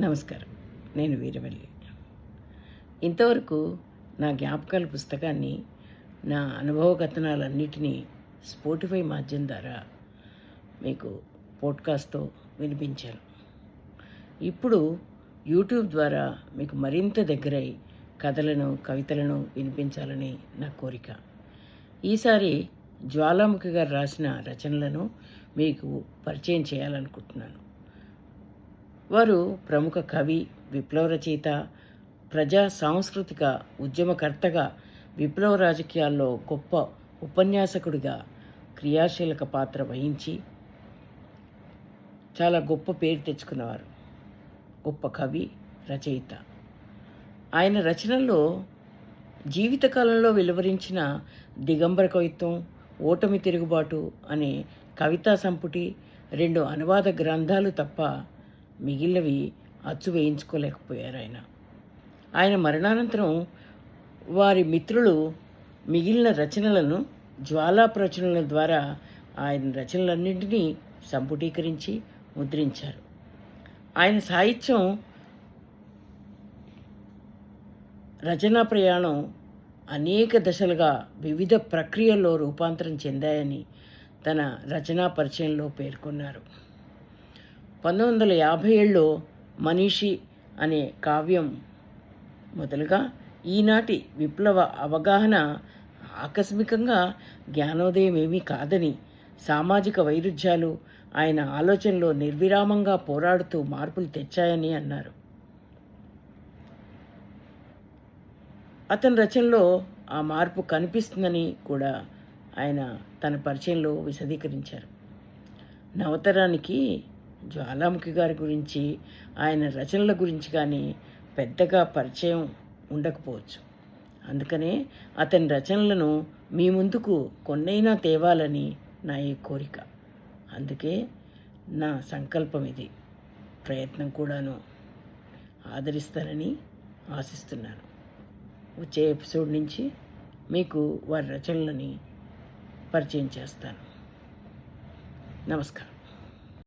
నమస్కారం. నేను వీరవల్లి. ఇంతవరకు నా జ్ఞాపకాల పుస్తకాన్ని నా అనుభవ కథనాలన్నిటినీ స్పోటిఫై మాధ్యం ద్వారా మీకు పోడ్కాస్ట్తో వినిపించాను. ఇప్పుడు యూట్యూబ్ ద్వారా మీకు మరింత దగ్గరై కథలను కవితలను వినిపించాలని నా కోరిక. ఈసారి జ్వాలాముఖి గారు రాసిన రచనలను మీకు పరిచయం చేయాలనుకుంటున్నాను. వారు ప్రముఖ కవి విప్లవ రచయిత ప్రజా సాంస్కృతిక ఉద్యమకర్తగా విప్లవ రాజకీయాల్లో గొప్ప ఉపన్యాసకుడిగా క్రియాశీలక పాత్ర వహించి చాలా గొప్ప పేరు తెచ్చుకున్నవారు. గొప్ప కవి రచయిత. ఆయన రచనల్లో జీవితకాలంలో వెలువరించిన దిగంబర కవిత్వం ఓటమి తిరుగుబాటు అనే కవితా సంపుటి రెండు అనువాద గ్రంథాలు తప్ప మిగిలినవి అచ్చు వేయించుకోలేకపోయారు ఆయన. ఆయన మరణానంతరం వారి మిత్రులు మిగిలిన రచనలను జ్వాలా ప్రచురణల ద్వారా ఆయన రచనలన్నింటినీ సంపుటీకరించి ముద్రించారు. ఆయన సాహిత్యం రచనా ప్రయాణం అనేక దశలుగా వివిధ ప్రక్రియల్లో రూపాంతరం చెందాయని తన రచనా పరిచయంలో పేర్కొన్నారు. పంతొమ్మిది వందల యాభై ఏళ్ళలో మనీషి అనే కావ్యం మొదలుగా ఈనాటి విప్లవ అవగాహన ఆకస్మికంగా జ్ఞానోదయం ఏమీ కాదని సామాజిక వైరుధ్యాలు ఆయన ఆలోచనలో నిర్విరామంగా పోరాడుతూ మార్పులు తెచ్చాయని అన్నారు. అతని రచనలో ఆ మార్పు కనిపిస్తుందని కూడా ఆయన తన పరిచయంలో విశదీకరించారు. నవతరానికి జ్వాలాముఖి గారి గురించి ఆయన రచనల గురించి కానీ పెద్దగా పరిచయం ఉండకపోవచ్చు. అందుకనే అతని రచనలను మీ ముందుకు కొన్నైనా తేవాలని నా ఈ కోరిక. అందుకే నా సంకల్పం ఇది. ప్రయత్నం కూడాను ఆదరిస్తారని ఆశిస్తున్నాను. వచ్చే ఎపిసోడ్ నుంచి మీకు వారి రచనలని పరిచయం చేస్తాను. నమస్కారం.